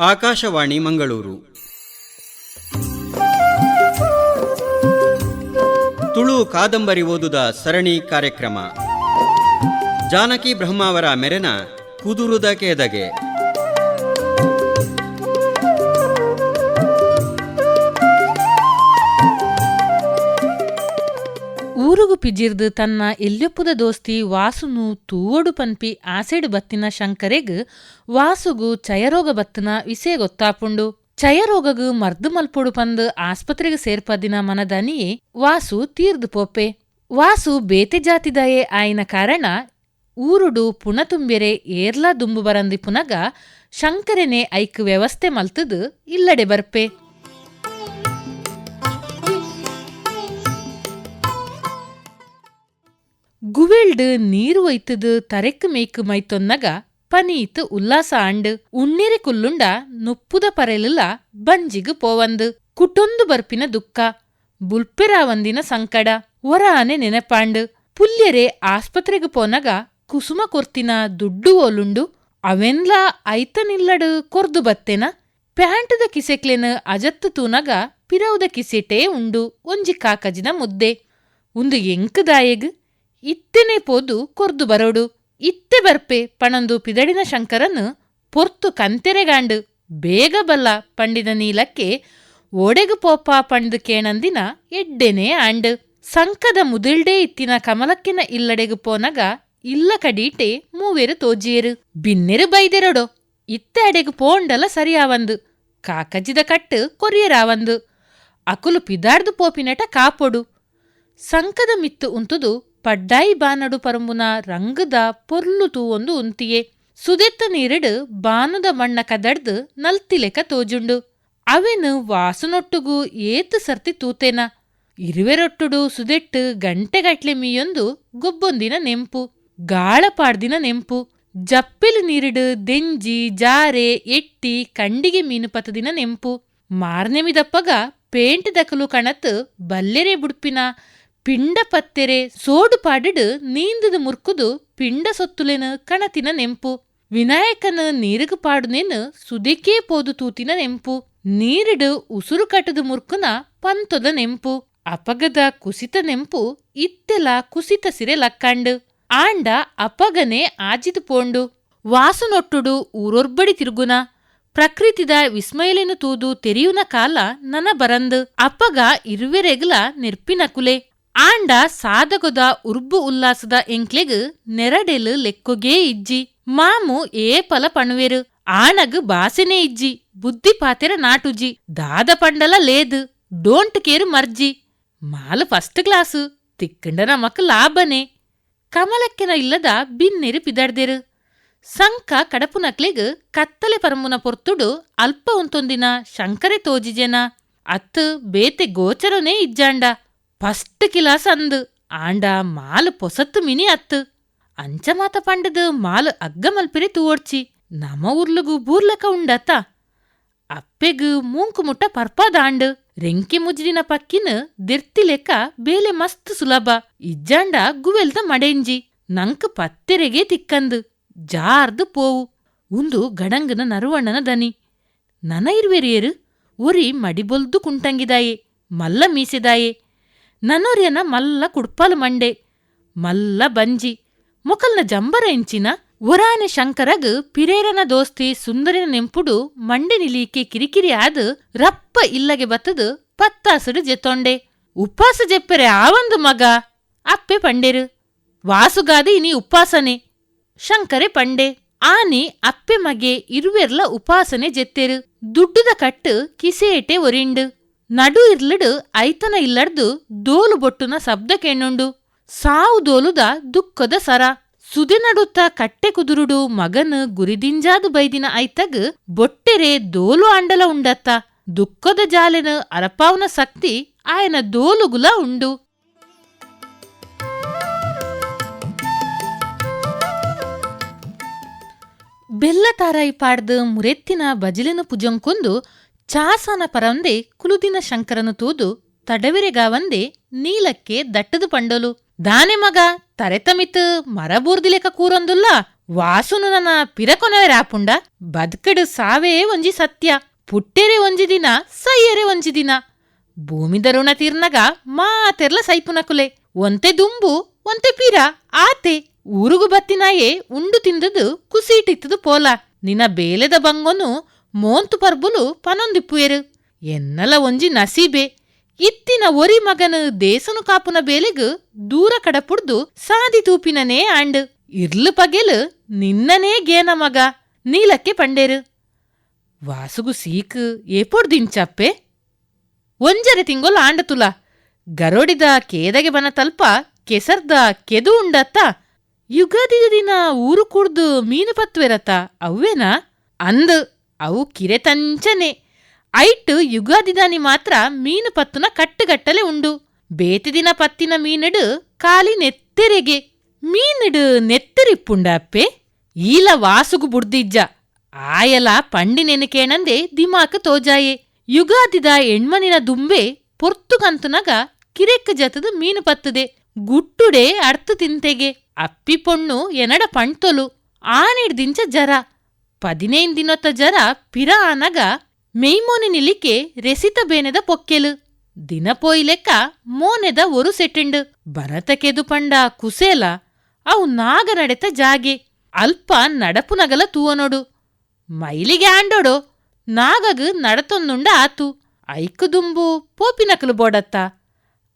ಆಕಾಶವಾಣಿ ಮಂಗಳೂರು. ತುಳು ಕಾದಂಬರಿ ಓದುದ ಸರಣಿ ಕಾರ್ಯಕ್ರಮ. ಜಾನಕಿ ಬ್ರಹ್ಮಾವರ ಮೆರೆನ ಕುದುರುದ ಕೇದಗೆ. ಊರುಗು ಪಿಜಿರ್ದು ತನ್ನ ಎಲ್ಲೊಪ್ಪುದ ದೋಸ್ತಿ ವಾಸುನು ತೂವಡು ಪನ್ಪಿ ಆಸಿಡ್ ಬತ್ತಿನ ಶಂಕರೆಗ್ ವಾಸುಗು ಚಯರೋಗ ಬತ್ತಿನ ವಿಷಯ ಗೊತ್ತಾಪುಂಡು. ಚಯರೋಗಗು ಮರ್ದು ಮಲ್ಪುಡು ಪಂದ್ ಆಸ್ಪತ್ರೆಗೆ ಸೇರ್ಪದಿನ ಮನದನಿಯೇ ವಾಸು ತೀರ್ದು ಪೋಪೆ ವಾಸು ಬೇತೆ ಜಾತಿದಯೇ ಆಯಿನ ಕಾರಣ ಊರುಡು ಪುಣತುಂಬೆರೆ ಏರ್ಲಾ ದುಂಬು ಬರಂದಿ ಪುನಗ ಶಂಕರೆನೆ ಐಕ್ ವ್ಯವಸ್ಥೆ ಮಲ್ತದು ಇಲ್ಲಡೆ ಬರ್ಪೆ. ಗುವೆಲ್ಡ್ ನೀರು ಒಯ್ತದು ತರೆಕ್ ಮೇಯ್ಕ್ ಮೈತೊನ್ನಗ ಪನೀತ್ ಉಲ್ಲಾಸ ಆಂಡ್. ಉಣ್ಣಿರೆ ಕುಲ್ಲುಂಡ ನುಪ್ಪುದ ಪರೆಲುಲ ಬಂಜಿಗ್ ಪೋವಂದ್. ಕುಟೊಂದು ಬರ್ಪಿನ ದುಃಖ ಬುಲ್ಪೆರಾವಂದಿನ ಸಂಕಡ ಒರಾನೆ ನೆನಪಾಂಡ್. ಪುಲ್ಯರೆ ಆಸ್ಪತ್ರೆಗ್ ಪೋನಗ ಕುಸುಮ ಕೊರ್ತಿನ ದುಡ್ಡು ಓಲುಂಡು. ಅವೆನ್ಲಾ ಐತನಿಲ್ಲಡು ಕೊರ್ದು ಬತ್ತೆನ, ಪ್ಯಾಂಟದ ಕಿಸೆಕ್ಲೆನ ಅಜತ್ತು ತೂನಗ ಪಿರವುದ ಕಿಸೆಟೇ ಉಂಡು. ಒಂಜಿ ಕಾಕಜಿನ ಮುದ್ದೆ. ಉಂದು ಎಂಕದಾಯೆಗ್ ಇತ್ತೆನೆ ಪೋದು ಕೊರ್ದು ಬರೋಡು. ಇತ್ತೆ ಬರ್ಪೆ ಪಣಂದು ಪಿದಡಿನ ಶಂಕರನು ಪೊರ್ತು ಕಂತೆರೆಗಾಂಡು ಬೇಗ ಬಲ್ಲ ಪಂಡಿದ ನೀಲಕ್ಕೆ ಒಡೆಗು ಪೋಪ ಪಂಡ್ ಕೇಣಂದಿನ ಎಡ್ಡೆನೆ ಆಂಡ್. ಸಂಕದ ಮುದಿಲ್ಡೇ ಇತ್ತಿನ ಕಮಲಕ್ಕಿನ ಇಲ್ಲಡೆಗು ಪೋನಗ ಇಲ್ಲ ಕಡೀಟೆ ಮೂವೆರು ತೋಜಿಯರು. ಬಿನ್ನೆರು ಬೈದೆರಡೋ. ಇತ್ತೆ ಅಡೆಗು ಪೋಂಡಲ ಸರಿಯಾವಂದು. ಕಾಕಜಿದ ಕಟ್ಟು ಕೊರಿಯರಾವಂದು. ಅಕುಲು ಪಿದಾರ್ದು ಪೋಪಿನಟ ಕಾಪೊಡು. ಸಂಕದ ಮಿತ್ತು ಉಂತುದು ಪಡ್ಡಾಯಿ ಬಾನಡು ಪರಂಬುನ ರಂಗದ ಪೊರ್ಲು ತೂವೊಂದು ಉಂತಿಯೆ. ಸುದೆತ್ತ ನೀರಿಡು ಬಾನುದ ಮಣ್ಣ ಕದಡ್ದು ನಲ್ತಿಲೆಕ ತೋಜುಂಡು. ಅವೆನು ವಾಸನೊಟ್ಟುಗೂ ಏತು ಸರ್ತಿ ತೂತೇನ. ಇರುವೆರೊಟ್ಟುಡು ಸುದೆಟ್ಟು ಗಂಟೆಗಟ್ಲೆ ಮೀಯೊಂದು ಗೊಬ್ಬೊಂದಿನ ನೆಂಪು. ಗಾಳಪಾಡ್ದಿನ ನೆಂಪು. ಜಪ್ಪಿಲು ನೀರಿಡು ದೆಂಜಿ, ಜಾರೆ, ಎಟ್ಟಿ, ಕಂಡಿಗೆ ಮೀನು ಪತದಿನ ನೆಂಪು. ಮಾರ್ನೆಮಿದಪ್ಪಗ ಪೇಂಟ್ ದಕಲು ಕಣತ್ ಬಲ್ಲೆರೆ ಬುಡ್ಪಿನ. ಪಿಂಡ ಪತ್ತೆರೆ ಸೋಡು ಪಾಡಿಡು ನೀಂದದು ಮುರ್ಕುದು ಪಿಂಡ ಸೊತ್ತುಲೆನ ಕಣತಿನ ನೆಂಪು. ವಿನಾಯಕನ ನೀರುಗು ಪಾಡುನೇನು ಸುದಿಕೇ ಪೋದು ತೂತಿನ ನೆಂಪು. ನೀರಿಡು ಉಸುರು ಕಟ್ಟದು ಮುರ್ಕುನ ಪಂತೊದ ನೆಂಪು. ಅಪಗದ ಕುಸಿತ ನೆಂಪು ಇತ್ತೆಲ ಕುಸಿತ ಸಿರೆ ಲಕ್ಕಂಡು. ಆಂಡ ಅಪಗನೆ ಆಜಿದು ಪೋಂಡು. ವಾಸನೊಟ್ಟುಡು ಊರೊರ್ಬಡಿ ತಿರುಗುನ. ಪ್ರಕೃತಿದ ವಿಸ್ಮಯಲೆನು ತೂದು ತೆರಿಯುನ ಕಾಲ ನನ ಬರಂದು ಅಪ್ಪಗ ಇರುವೆರೆಗ್ಲ ನೆರ್ಪಿನಕುಲೆ ಆಂಡ ಸಾದಗೊದ ಉರ್ಬು ಉಲ್ಲಾಸದ ಎಂಕ್ಲೆಗ್ ನೆರಡೆಲು ಲೆಕ್ಕೊಗೇ ಇಜ್ಜಿ. ಮಾಮು ಏಪಲ ಪಣುವೆರು. ಆಣಗ್ ಬಾಸೆನೆ ಇಜ್ಜಿ. ಬುದ್ಧಿ ಪಾತೆರ ನಾಟುಜಿ ದಾದ ಪಂಡಲ ಲೇದು. ಡೋಂಟ್ ಕೇರು ಮರ್ಜಿ ಮಾಲು ಫಸ್ಟ್ ಕ್ಲಾಸು. ತಿಕ್ಕಂಡ ನಮಕ್ ಲಾಭನೆ. ಕಮಲಕ್ಕೆನ ಇಲ್ಲದ ಬಿನ್ನೆರು ಪಿದಡ್ದೆರು. ಸಂಕ ಕಡಪುನಕ್ಲೆಗ್ ಕತ್ತಲೆ ಪರಮುನ ಪೊರ್ತುಡು ಅಲ್ಪ ಉಂತೊಂದಿನ ಶಂಕರೆ ತೋಜಿಜೆನ. ಅತ್ತು ಬೇತೆ ಗೋಚರನೇ ಇಜ್ಜಾಂಡ. ಫಸ್ಟ್ ಕಿಲಾಸ್ ಅಂದು, ಆಂಡ ಮಾಲು ಪೊಸತ್ತು ಮಿನಿ ಅತ್ತು. ಅಂಚ ಮಾತ ಪಂಡದು ಮಾಲು ಅಗ್ಗ ಮಲ್ಪಿರೆ ತೂವೋಡ್ಚಿ, ನಮ ಉರ್ಲುಗು ಬೂರ್ಲಕ ಉಂಡತ್ತ. ಅಪ್ಪೆಗು ಮೂಂಕು ಮುಟ್ಟ ಪರ್ಪಾದಾಂಡ್ ರೆಂಕಿ ಮುಜ್ಜಿನ ಪಕ್ಕಿನ ದಿರ್ತಿ ಲೆಕ್ಕ ಬೇಲೆ ಮಸ್ತ್ ಸುಲಭ. ಇಜ್ಜಾಂಡ ಗುವೆಲ್ದ ಮಡೆಂಜಿ, ನಂಕ್ ಪತ್ತೆರೆಗೆ ತಿಕ್ಕಂದು, ಜಾರ್ದು ಪೋವು. ಉಂದು ಗಡಂಗನ ನರುವಣ್ಣನ ದನಿ. ನನ ಇರುವೆರಿಯರು, ಒರಿ ಮಡಿಬೊಲ್ದು ಕುಂಟಂಗಿದಾಯೆ, ಮಲ್ಲ ಮೀಸೆದಾಯೆ. ಮಲ್ಲ ಕುಡ್ಪಾಲು ಮಂಡೆ, ಮಲ್ಲ ಬಂಜಿ, ಮುಕಲ್ನ ಜಂಬರ ಇಂಚಿನ ಒರಾನೆ ಶಂಕರಗ್ ಪಿರೇರನ ದೋಸ್ತಿ ಸುಂದರಿನ ನೆಂಪುಡು ಮಂಡೆ ನಿಲೀಕೆ ಕಿರಿಕಿರಿ ಆದ್ ರಪ್ಪ ಇಲ್ಲಗೆ ಬತ್ತದು ಪತ್ತಾಸಡು ಜೆತ್ತೊಂಡೆ ಉಪ್ಪಾಸ ಜೆಪ್ಪರೆ ಆವಂದು ಮಗ, ಅಪ್ಪೆ ಪಂಡೆರು, ವಾಸುಗಾದೆ ಇನಿ ಉಪ್ಪಾಸನೆ, ಶಂಕರೆ ಪಂಡೆ, ಆನಿ ಅಪ್ಪೆ ಮಗೆ ಇರುವೆರ್ಲ ಉಪಾಸನೆ ಜೆತ್ತೆರು, ದುಡ್ಡುದ ಕಟ್ಟು ಕಿಸೇಟೆ ಒರಿಂಡು. ನಡು ಇರ್ಲಡು ಐತನ ಇಲ್ಲಡ್ದು ದೋಲು ಬೊಟ್ಟುನ ಶಬ್ದ ಕೆಣ್ಣುಂಡು ಸಾವು ದೋಲುದ ದುಃಖದ ಸರ. ಸುದಿ ನಡುತ್ತ ಕಟ್ಟೆ ಕುದುರುಡು ಮಗನ್ ಗುರಿದಿಂಜಾದು ಬೈದಿನ ಐತಗ್ ಬೊಟ್ಟೆರೆ ದೋಲು ಅಂಡಲ ಉಂಡತ್ತ. ದುಃಖದ ಜಾಲೆನ ಅರಪಾವನ ಶಕ್ತಿ ಆಯನ ದೋಲುಗುಲ ಉಂಡು. ಬೆಲ್ಲ ತಾರಾಯಿ ಪಾಡ್ದು ಮುರೆತ್ತಿನ ಬಜಿಲಿನ ಪುಜಂಕೊಂದು ಚಾಸನ ಪರಂದೆ ಕುಲುದಿನ ಶಂಕರನು ತೂದು ತಡವಿರೆಗಾವಂದೆ ನೀಲಕ್ಕೆ ದಟ್ಟದು ಪಂಡಲು. ದಾನೆ ಮಗ, ತರೆತಮಿತ್ ಮರಬೂರ್ದಿಲೆಕ ಕೂರೊಂದುಲ್ಲ ವಾಸುನು ನನ್ನ ಪಿರಕೊನವೆ ರಾಪುಂಡ. ಬದ್ಕಡು ಸಾವೇ ಒಂಜಿ ಸತ್ಯ, ಪುಟ್ಟೆರೆ ಒಂಜಿ ದಿನ, ಸೈಯರೆ ಒಂಜಿ ದಿನ. ಭೂಮಿದ ಋಣ ತೀರ್ನಗ ಮಾತೆರ್ಲ ಸೈಪುನಕುಲೆ ಒಂತೆ ದುಂಬು, ಒಂತೆ ಪಿರ, ಆತೆ. ಊರುಗು ಬತ್ತಿನಾಯೇ ಉಂಡು ತಿಂದದು, ಕುಸಿಟಿತ್ತದು ಪೋಲ. ನಿನ್ನ ಬೇಲೆದ ಬಂಗೊನು ಮೋಂತು ಪರ್ಬುಲು ಪನೊಂದಿಪ್ಪುಯರು ಎನ್ನಲ ಒಂಜಿ ನಸೀಬೆ. ಇತ್ತಿನ ಒರಿ ಮಗನು ದೇಸನು ಕಾಪುನ ಬೇಲೆಗು ದೂರ ಕಡಪುಡ್ದು ಸಾದಿ ತೂಪಿನನೇ ಆಂಡ್. ಇರ್ಲು ಪಗೆಲು ನಿನ್ನನೇ ಗೇನ ಮಗ. ನೀಲಕ್ಕೆ ಪಂಡೇರು. ವಾಸುಗು ಸೀಕು ಏಪೊಡ್ದಿಂಚಪ್ಪೆ ಒಂಜರೆ ತಿಂಗೊಲ್ ಆಂಡ ತುಲ. ಗರೋಡಿದ ಕೇದಗೆ ಬನ ತಲ್ಪ, ಕೆಸರ್ದ ಕೆದು ಉಂಡತ್ತ. ಯುಗಾದಿದ ದಿನ ಊರು ಕುಡ್ದು ಮೀನು ಪತ್ವೆರತ ಅವ್ವೇನಾ? ಅಂದ್ ಅವು ಕಿರೆತಂಚನೆ. ಐಟ್ ಯುಗಾದಿದಾನಿ ಮಾತ್ರ ಮೀನು ಪತ್ತುನ ಕಟ್ಟುಗಟ್ಟಲೆ ಉಂಡು. ಬೇತಿದಿನ ಪತ್ತಿನ ಮೀನಡು ಕಾಲಿ ನೆತ್ತೆರೆಗೆ. ಮೀನಡು ನೆತ್ತೆರಿಪ್ಪುಂಡ ಅಪ್ಪೆ ಈಲ ವಾಸುಗು ಬುಡ್ದಿಜ್ಜ. ಆಯಲ ಪಂಡಿ ನೆನಕೇಣಂದೆ ದಿಮಾಕ್ ತೋಜಾಯೆ. ಯುಗಾದಿದ ಎಣ್ಮನಿನ ದುಂಬೆ ಪೊರ್ತುಗಂತುನಗ ಕಿರೆಕ್ಕ ಜತದ ಮೀನು ಪತ್ತದೆ. ಗುಟ್ಟುಡೆ ಅರ್ಥ ತಿಂತೆಗೆ. ಅಪ್ಪಿ ಪೊಣ್ಣು ಎನಡ ಪಣ್ತೊಲು. ಆನಿಡ್ದಿಂಚ ಜರ. ಪದಿನೈನ್ ದಿನೊತ್ತ ಜರ ಪಿರ ಆನಗ ಮೆಯ್ಮೋನಿ ನಿಲಿಕೆ ರೆಸಿತ ಬೇನೆದ ಪೊಕ್ಕೆಲು. ದಿನ ಪೋಯಿ ಲೆಕ್ಕ ಮೋನೆದ ಒರು ಭರತ ಬರತಕೆದು ಪಂಡ ಕುಸೇಲ, ಅವು ನಾಗ ನಡೆತ ಜಾಗೆ. ಅಲ್ಪ ನಡಪು ನಗಲ ತೂವನೋಡು. ಮೈಲಿಗೆ ಆಂಡೋಡು, ನಾಗಗ್ ನಡತೊಂದುಂಡ ಆತು. ಐಕು ದುಂಬು ಪೋಪಿನಕಲು ಬೋಡತ್ತ.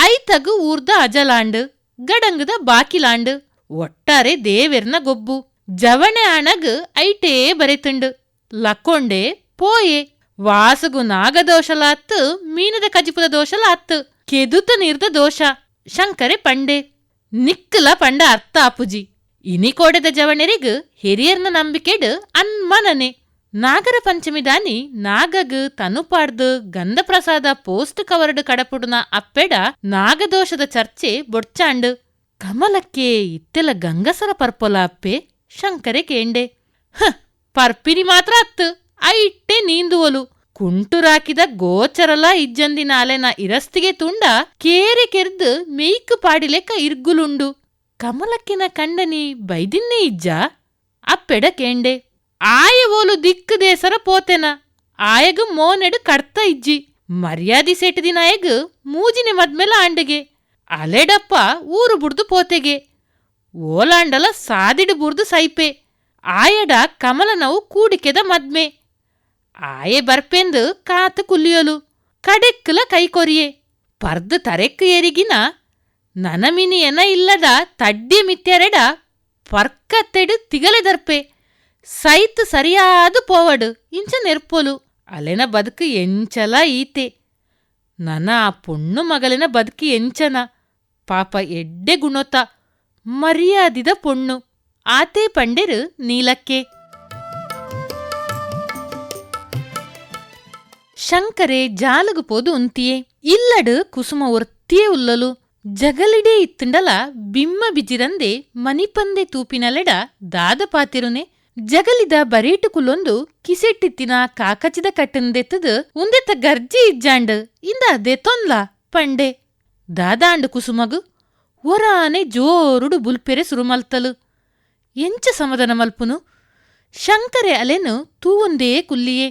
ಐತಗು ಊರ್ದ ಅಜಲಾಂಡ್, ಗಡಂಗದ ಬಾಕಿಲಾಂಡ್. ಒಟ್ಟಾರೆ ದೇವೆರ್ನ ಗೊಬ್ಬು. ಜವಣೆ ಆಣಗ್ ಐಟೇ ಬರೆತುಂಡು. ಲಕ್ಕೊಂಡೆ, ಪೋಯೆ, ವಾಸಗು ನಾಗದೋಷಲಾತ್ತು ಮೀನದ ಕಜಿಪುದ ದೋಷಲಾತ್ತು, ಕೆದುತ ನೀರ್ದ ದೋಷ, ಶಂಕರೆ ಪಂಡೆ, ನಿಕ್ಕಲ ಪಂಡ ಅರ್ಥ ಅಪುಜಿ. ಇನಿಕೋಡೆದ ಜವಣೆರಿಗ್ ಹಿರಿಯರ್ನ ನಂಬಿಕೆಡ್ ಅನ್ಮನನೆ. ನಾಗರ ಪಂಚಮಿ ದಾನಿ ನಾಗಗ್ ತನುಪಾಡ್ದು ಗಂಧಪ್ರಸಾದ ಪೋಸ್ಟ್ ಕವರ್ಡ್ ಕಡಪುಡುನ ಅಪ್ಪೆಡ ನಾಗದೋಷದ ಚರ್ಚೆ ಬೊಡ್ಚಾಂಡ್ ಕಮಲಕ್ಕೆ ಇತ್ತೆಲ ಗಂಗಸರ ಪರ್ಪೊಲ ಅಪ್ಪೆ. ಶಂಕರೆ ಕೇಂಡೆ. ಹ ಪರ್ಪಿನಿ ಮಾತ್ರ ಅತ್ತು. ಐಟ್ಟೆ ನೀಂದುವಲು. ಕುಂಟುರಾಕಿದ ಗೋಚರಲ ಇಜ್ಜಂದಿನ ಅಲೆನ ಇರಸ್ತಿಗೆ ತುಂಡ ಕೇರೆ ಕೆರ್ದು ಮೇಯ್ಕು ಪಾಡಿಲೆಕ್ಕ ಇರ್ಗುಲುಂಡು. ಕಮಲಕ್ಕಿನ ಕಂಡನಿ ಬೈದಿನ್ನೆ ಇಜ್ಜ. ಅಪ್ಪೆಡ ಕೇಂಡೆ. ಆಯ ಓಲು ದಿಕ್ಕು ದೇಸರ ಪೋತೆನ. ಆಯಗು ಮೋನೆಡು ಕಡ್ತ ಇಜ್ಜಿ. ಮರ್ಯಾದಿ ಸೆಟದಿನ ಆಯಗ ಮೂಜಿನೆ ಮದ್ಮೇಲ ಆಂಡೆಗೆ. ಅಲೆಡಪ್ಪ ಊರು ಬುಡ್ದು ಪೋತೆಗೆ. ಓಲಾಂಡಲ ಸಾದಿಡು ಬುರ್ದು ಸೈಪೆ ಆಯಡ ಕಮಲನವು ಕೂಡಿಕೆದ ಮದ್ಮೆ ಆಯೆ ಬರ್ಪೆಂದು ಕಾತು ಕುಲ್ಲಿಯಲು ಕಡೆಕ್ಕಲ ಕೈಕೊರಿಯೆ ಪರ್ದು ತರೆಕ್ಕು ಏರಿಗಿನ ನನಮಿನಿಯನ ಇಲ್ಲದ ತಡ್ಡಿ ಮಿತ್ಯರೆಡ ಪರ್ಕತ್ತೆಡು ತಿಗಲೆದರ್ಪೆ ಸೈತ್ ಸರಿಯಾದು ಪೋವಡು ಇಂಚ ನೆರ್ಪೊಲು ಅಲೆನ ಬದುಕು ಎಂಚಲ ಈತೆ ನನ ಆ ಪೊಣ್ಣು ಮಗಲಿನ ಬದುಕಿ ಎಂಚನ ಪಾಪ ಎಡ್ಡೆ ಗುಣೊತ್ತ ಮರ್ಯಾದಿದ ಪೊಣ್ಣು. ಆತೆ ಪಂಡೆರು ನೀಲಕ್ಕೆ. ಶಂಕರೆ ಜಾಲಗು ಪೋದು ಉಂತಿಯೇ. ಇಲ್ಲಡು ಕುಸುಮ ಒರ್ತಿಯೇ ಉಲ್ಲಲು. ಜಗಲಿಡೇ ಇತ್ತುಂಡಲ ಬಿಮ್ಮ ಬಿಜಿರಂದೆ ಮನಿಪಂದೆ ತೂಪಿನಲೆಡ ದಾದ ಪಾತಿರುನೆ. ಜಗಲಿದ ಬರೀಟು ಕುಲ್ಲೊಂದು ಕಿಸೆಟ್ಟಿತ್ತಿನ ಕಾಕಚಿದ ಕಟ್ಟಂದೆತ್ತದ ಉಂದೆತ್ತ ಗರ್ಜಿ ಇಜ್ಜಾಂಡ್. ಇಂದ ಅದೇ ದೆತೊನ್ಲ ಪಂಡೆ. ದಾದಾಂಡು ಕುಸುಮಗು ಒರಾನೆ ಜೋರುಡು ಬುಲ್ಪೆರೆ సురుమల్తలు ಎಂಚ ಸಮಾಧಾನ ಮಲ್ಪುನು? ಶಂಕರೆ ಅಲೆನು ತೂವೊಂದೇ ಕುಲ್ಲಿಯೇ.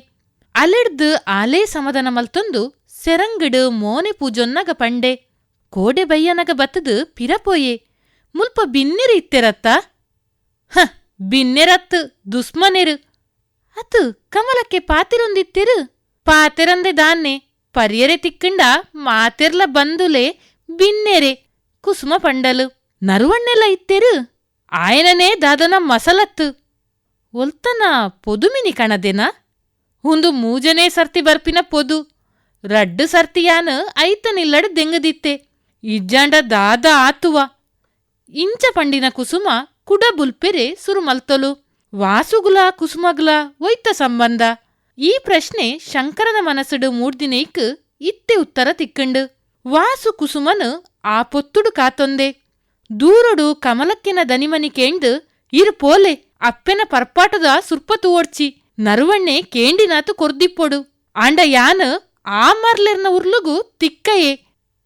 ಅಲೆಡ್ದು ಆಲೇ ಸಮದನ ಮಲ್ತೊಂದು ಸೆರಂಗಡು ಮೋನೆ ಪೂಜೊನ್ನಗ ಪಂಡೆ. ಕೋಡೆ ಬಯ್ಯನಗ ಬತ್ತದು ಪಿರಪೋಯೆ. ಮುಲ್ಪ ಬಿನ್ನೆರು ಇತ್ತೆರತ್ತ? ಹ ಬಿನ್ನೆರತ್ ದುಸ್ಮನೆರು. ಅತು ಕಮಲಕ್ಕೆ ಪಾತಿರೊಂದಿತ್ತೆರು? ಪಾತೆರಂದೆ ದಾನ್ನೆ. ಪರಿಯರೆ ತಿಕ್ಕಂಡ ಮಾತೆರ್ಲ ಬಂದುಲೆ ಬಿನ್ನೆರೆ. ಕುಸುಮ ಪಂಡಲು ನರುವಣ್ಣೆಲ್ಲ ಇತ್ತೇರು ಆಯನನೇ ದಾದನ ಮಸಲತ್ತು. ಒಲ್ತನ ಪೊದುಮಿನಿ ಕಣದೆನಾ? ಹುಂದು ಮೂಜನೇ ಸರ್ತಿ ಬರ್ಪಿನ ಪೊದು ರಡ್ಡು ಸರ್ತಿಯಾನ ಐತನಿಲ್ಲಡ ದೆಂಗದಿತ್ತೆ. ಇಜ್ಜಾಂಡ ದಾದ ಆತುವ. ಇಂಚ ಪಂಡಿನ ಕುಸುಮ ಕುಡ ಬುಲ್ಪೆರೆ ಸುರುಮಲ್ತೊಲು. ವಾಸುಗುಲ ಕುಸುಮಗ್ಲ ಒಯ್ತ ಸಂಬಂಧ. ಈ ಪ್ರಶ್ನೆ ಶಂಕರನ ಮನಸ್ಸುಡು ಮೂರ್ದಿನೈಕ್ ಇತ್ತೆ ಉತ್ತರ ತಿಕ್ಕಂಡು. ವಾಸು ಕುಸುಮನು ಆ ಪೊತ್ತುಡು ಕಾತೊಂದೆ. ದೂರಡು ಕಮಲಕ್ಕಿನ ದನಿಮನಿ ಕೇಂಡು, ಇರು ಪೋಲೆ, ಅಪ್ಪೆನ ಪರ್ಪಾಟದ ಸುರ್ಪತು ಓಡ್ಚಿ, ನರುವಣ್ಣೆ ಕೇಂಡಿನಾತು ಕೊರ್ದಿಪ್ಪೊಡು. ಆಂಡ ಯಾನ ಆ ಮರ್ಲೆರ್ನ ಉರ್ಲುಗು ತಿಕ್ಕಯೇ.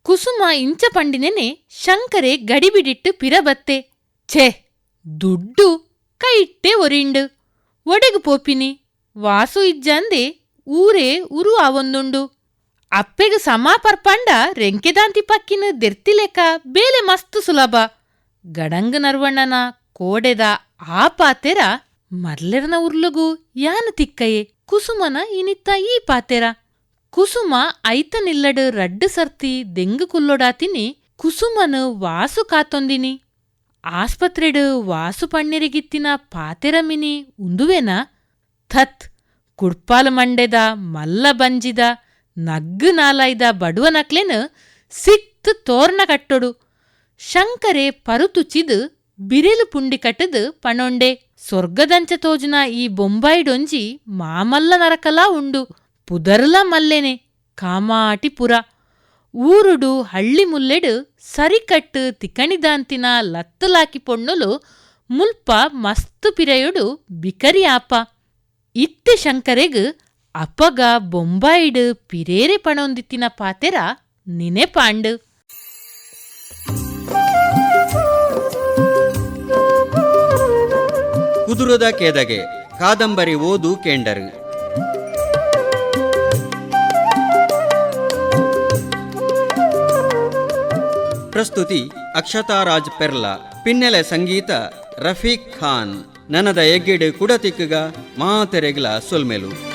ಕುಸುಮ ಇಂಚ ಪಂಡಿನೆನೆ ಶಂಕರೆ ಗಡಿಬಿಡಿಟ್ಟು ಪಿರಬತ್ತೆ. ಛೇ, ದುಡ್ಡು ಕೈಟ್ಟೆ ಒರಿಂಡು. ಒಡೆಗು ಪೋಪಿನಿ, ವಾಸು ಇಜ್ಜಂದೆ ಊರೇ ಉರು ಆವೊಂದುಂಡು. ಅಪ್ಪೆಗ್ ಸಮಾ ಪರ್ಪಂಡ ರೆಂಕೆದಾಂತಿ ಪಕ್ಕಿನ ದೆರ್ತಿಲೆಕ್ಕ ಬೇಲೆ ಮಸ್ತ್ ಸುಲಭ. ಗಡಂಗ ನರ್ವಣ್ಣನ ಕೋಡೆದ ಆ ಪಾತೆರ ಮರ್ಲೆರನ ಉರ್ಲುಗು ಯಾನ ತಿಕ್ಕಯೆ, ಕುಸುಮನ ಇನಿತ್ತ ಈ ಪಾತೆರ. ಕುಸುಮ ಐತ ನಿಲ್ಲಡ್ ರಡ್ಡು ಸರ್ತಿ ದೆಂಗು ಕುಲ್ಲೊಡಾತಿನಿ, ಕುಸುಮನು ವಾಸು ಕಾತೊಂದಿನಿ. ಆಸ್ಪತ್ರೆಡು ವಾಸು ಪಣ್ಣಿರಿಗಿತ್ತಿನ ಪಾತೆರ ಮಿನಿ ಉಂದುವೆನಾ? ಥತ್, ಕುಡ್ಪಾಲು ಮಂಡೆದ ಮಲ್ಲ ಬಂಜಿದ ನಗ್ಗು ನಾಲಾಯ್ದ ಬಡುವನಕ್ಲೆನ್ ಸಿಕ್ತ್ ತೋರ್ನ ಕಟ್ಟೊಡು. ಶಂಕರೆ ಪರುತುಚಿದ್ ಬಿರೆಲು ಪುಂಡಿ ಕಟ್ಟದ್ ಪಣೊಂಡೆ. ಸ್ವರ್ಗದಂಚ ತೋಜುನ ಈ ಬೊಂಬಾಯಿಡೊಂಜಿ ಮಾಮಲ್ಲ ನರಕಲಾ ಉಂಡು. ಪುದರ್ಲ ಮಲ್ಲೆನೆ ಕಾಮಾಟಿ ಪುರ. ಊರುಡು ಹಳ್ಳಿ ಮುಲ್ಲೆಡು ಸರಿಕಟ್ಟು ತಿಕಣಿದಾಂತಿನ ಲತ್ತಲಾಕಿ ಪೊಣ್ಣುಲು ಮುಲ್ಪ ಮಸ್ತು ಪಿರೆಯೊಡು ಬಿಕರಿ ಆಪ. ಇತ್ತೆ ಶಂಕರೆಗ್ ಅಪಗ ಬೊಂಬಾಯಿಡ್ ಪಿರೇರೆ ಪಣೊಂದಿತ್ತಿನ ಪಾತೆರ ನಿನೆಪಾಂಡು. ಕುದುರದ ಕೆದಗೆ ಕಾದಂಬರಿ ಓದು ಕೆಂಡರು. ಪ್ರಸ್ತುತಿ ಅಕ್ಷತಾರಾಜ್ ಪೆರ್ಲಾ, ಪಿನ್ನೆಲೆ ಸಂಗೀತ ರಫೀಕ್ ಖಾನ್, ನನದ ಎಗ್ಗಿಡು ಕುಡತಿಕ್ಕುಗ ಮಾತೆರೆಗ್ಲ ಸೊಲ್ಮೆಲು.